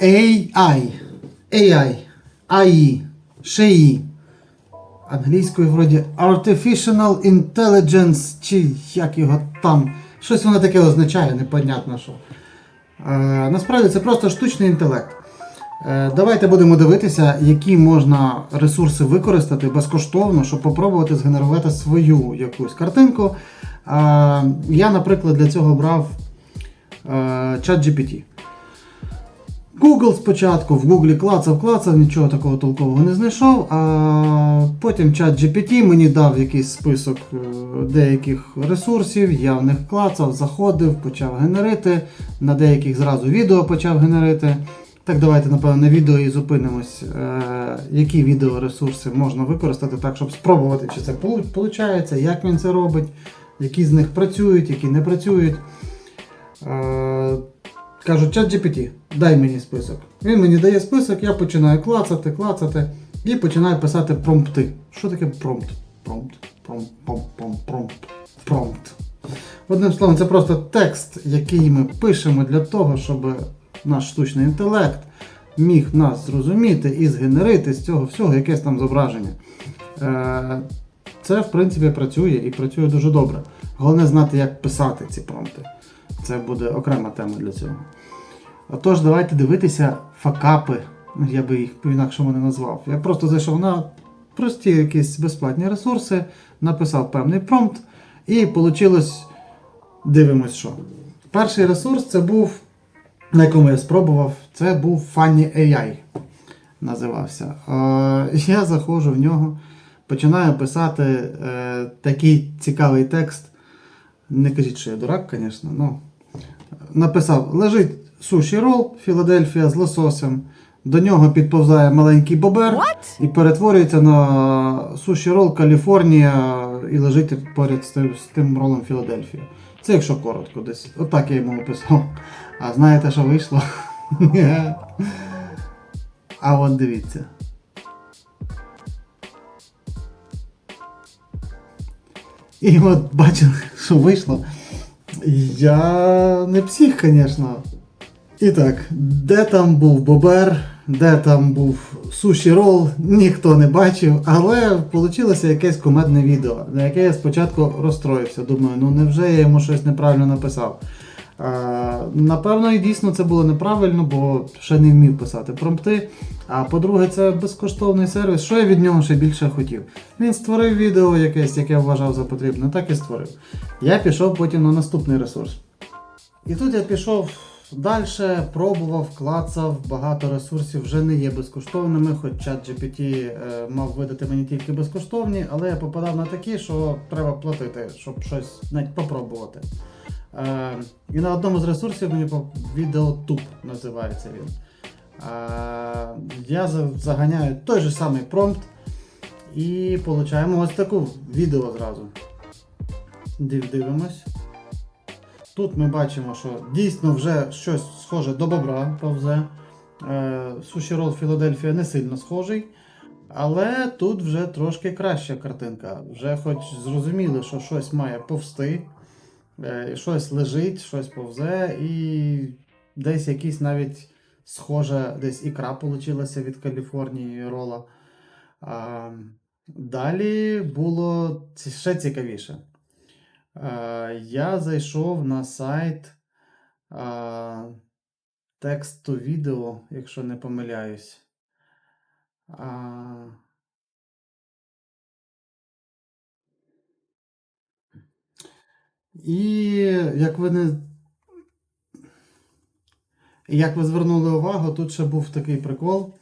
AI. AI. AI. ШИІ. Англійською вроді Artificial Intelligence, чи як його там. Щось воно таке означає, непонятно що. Е, насправді це просто штучний інтелект. Е, давайте будемо дивитися, які можна ресурси використати безкоштовно, щоб попробувати згенерувати свою якусь картинку. Е, я, наприклад, для цього брав е, ChatGPT. Google спочатку, в Google клацав, клацав, нічого такого толкового не знайшов. А потім чат GPT мені дав якийсь список деяких ресурсів, я в них клацав, заходив, почав генерити. На деяких зразу відео почав генерити. Так, давайте, напевно, на відео і зупинимось, е, які відеоресурси можна використати так, щоб спробувати, чи це виходить, як він це робить, які з них працюють, які не працюють. Е, Кажу, чат GPT, дай мені список. Він мені дає список, я починаю клацати, клацати і починаю писати промпти. Що таке промпт? Промпт, промпт, промпт, промпт, промпт. Одним словом, це просто текст, який ми пишемо для того, щоб наш штучний інтелект міг нас зрозуміти і згенерити з цього всього якесь там зображення. Е, Це, в принципі, працює і працює дуже добре. Головне знати, як писати ці промпти. Це буде окрема тема для цього. Отож, давайте дивитися факапи. Ну, Я би їх по-інакшому не назвав. Я просто зайшов на прості якісь безплатні ресурси, написав певний промпт, і вийшло, дивимось, що. Перший ресурс це був, на якому я спробував, це був Funny AI. Називався. Е, я заходжу в нього, починаю писати е, такий цікавий текст. Не кажіть, що я дурак, звісно. Ну, написав: лежить суші рол Філадельфія з лососем. До нього підповзає маленький бобер і перетворюється на суші рол Каліфорнія і лежить поряд з тим ролом Філадельфія. Це якщо коротко, десь. Отак я йому описав. А знаєте, що вийшло? а от дивіться. І от бачили, що вийшло. Я не псих, звісно. І так, де там був бобер, де там був суші рол, ніхто не бачив, але вийшло якесь кумедне відео, на яке я спочатку розстроївся. Думаю, ну невже я йому щось неправильно написав. Напевно, і дійсно це було неправильно, бо ще не вмів писати промпти. А по-друге, це безкоштовний сервіс. Що я від нього ще більше хотів? Він створив відео якесь, яке вважав за потрібне, так і створив. Я пішов потім на наступний ресурс. І тут я пішов далі, пробував, клацав, багато ресурсів вже не є безкоштовними, хоч чат GPT е, мав видати мені тільки безкоштовні, але я попадав на такі, що треба платити, щоб щось навіть попробувати. Е, і на одному з ресурсів мені відеотуб називається він. Е, я заганяю той же самий промпт і получаємо ось таку відео зразу. Див, дивимось. Тут ми бачимо, що дійсно вже щось схоже до бобра повзе. Е, Суші рол Філадельфія не сильно схожий. Але тут вже трошки краща картинка. Вже хоч зрозуміли, що щось має повсти, е, щось лежить, щось повзе, і десь якийсь навіть схожа, десь ікра получилася від Каліфорнії рола. А, далі було ще цікавіше. Е, я зайшов на сайт е, тексту відео, якщо не помиляюсь. А, І як ви не. Як ви звернули увагу, тут ще був такий прикол.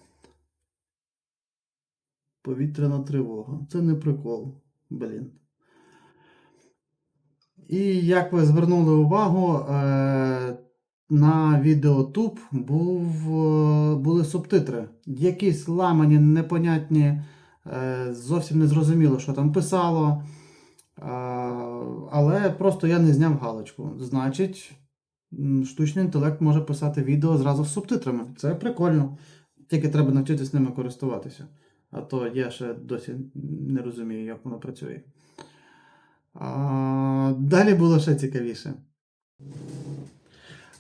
Повітряна тривога. Це не прикол. Блін. І як ви звернули увагу, е, на відеотуб був, е, були субтитри. Якісь ламані, непонятні, е, зовсім не зрозуміло, що там писало. Але просто я не зняв галочку. Значить, штучний інтелект може писати відео зразу з субтитрами. Це прикольно. Тільки треба навчитися ними користуватися. А то я ще досі не розумію, як воно працює. Далі було ще цікавіше.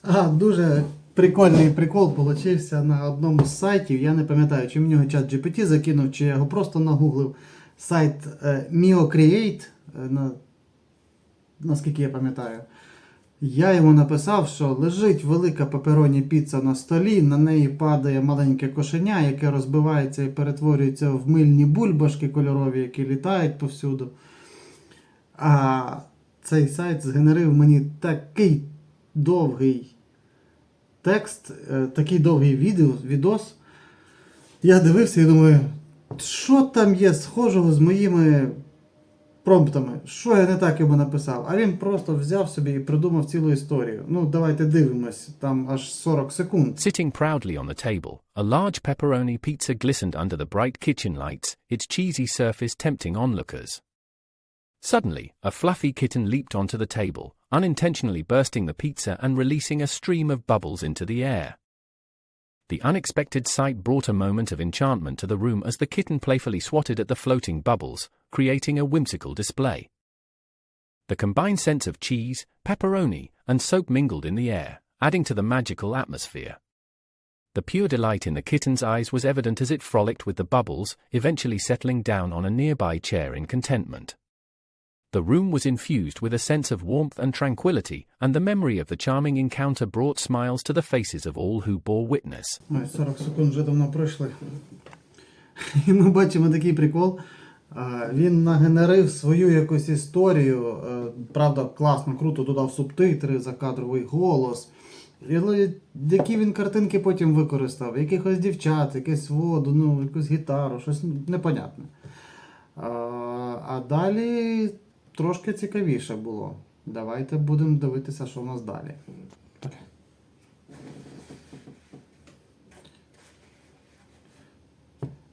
А, дуже прикольний прикол получився на одному з сайтів. Я не пам'ятаю, чи в нього чат GPT закинув, чи я його просто нагуглив. Сайт е, MioCreate, е, на, наскільки я пам'ятаю. Я йому написав, що лежить велика пепероні піца на столі, на неї падає маленьке кошеня, яке розбивається і перетворюється в мильні бульбашки кольорові, які літають повсюду. А цей сайт згенерив мені такий довгий текст, е, такий довгий відео, відос. Я дивився і думаю, що там є схожого з моїми промптами? Що я не так йому написав? А він просто взяв собі і придумав цілу історію. Ну, давайте дивимось, там аж 40 секунд. Sitting proudly on the table, a large pepperoni pizza glistened under the bright kitchen lights, its cheesy surface tempting onlookers. Suddenly, a fluffy kitten leaped onto the table, unintentionally bursting the pizza and releasing a stream of bubbles into the air. The unexpected sight brought a moment of enchantment to the room as the kitten playfully swatted at the floating bubbles, creating a whimsical display. The combined scents of cheese, pepperoni, and soap mingled in the air, adding to the magical atmosphere. The pure delight in the kitten's eyes was evident as it frolicked with the bubbles, eventually settling down on a nearby chair in contentment. The room was infused with a sense of warmth and tranquility, and the memory of the charming encounter brought smiles to the faces of all who bore witness. Ой, 40 секунд вже давно пройшли. І ми бачимо такий прикол. А, Він нагенерив свою якусь історію. е, Правда, класно, круто додав субтитри, закадровий голос. І, Але які він картинки потім використав? Якихось дівчат, якусь воду, ну, якусь гітару, щось непонятне. А, а далі трошки цікавіше було. Давайте будемо дивитися, що в нас далі.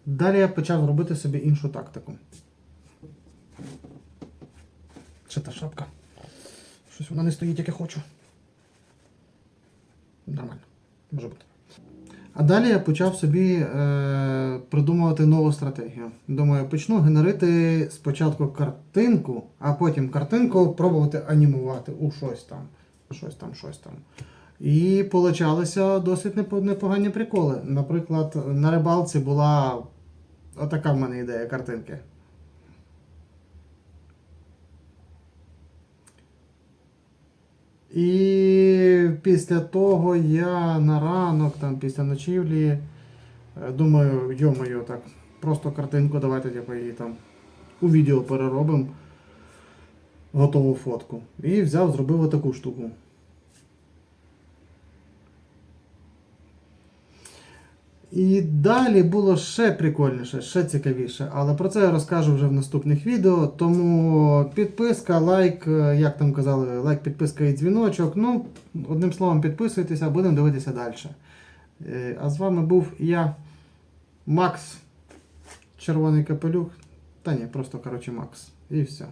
Далі я почав робити собі іншу тактику. Чи та шапка? Щось вона не стоїть, як я хочу. Нормально, може бути. А далі я почав собі е, придумувати нову стратегію. Думаю, почну генерити спочатку картинку, а потім картинку пробувати анімувати у щось там. Щось там, щось там. І получалися досить непо- непогані приколи. Наприклад, на рибалці була отака в мене ідея картинки. І після того я на ранок, там, після ночівлі, думаю, йомаю, так, просто картинку, давайте типу, її там у відео переробимо готову фотку. І взяв, зробив отаку штуку. І далі було ще прикольніше, ще цікавіше. Але про це я розкажу вже в наступних відео. Тому підписка, лайк, е, як там казали, лайк, підписка і дзвіночок. Ну, одним словом, підписуйтеся, будемо дивитися далі. Е, А з вами був я, Макс, червоний капелюх. Та ні, просто коротше Макс. І все.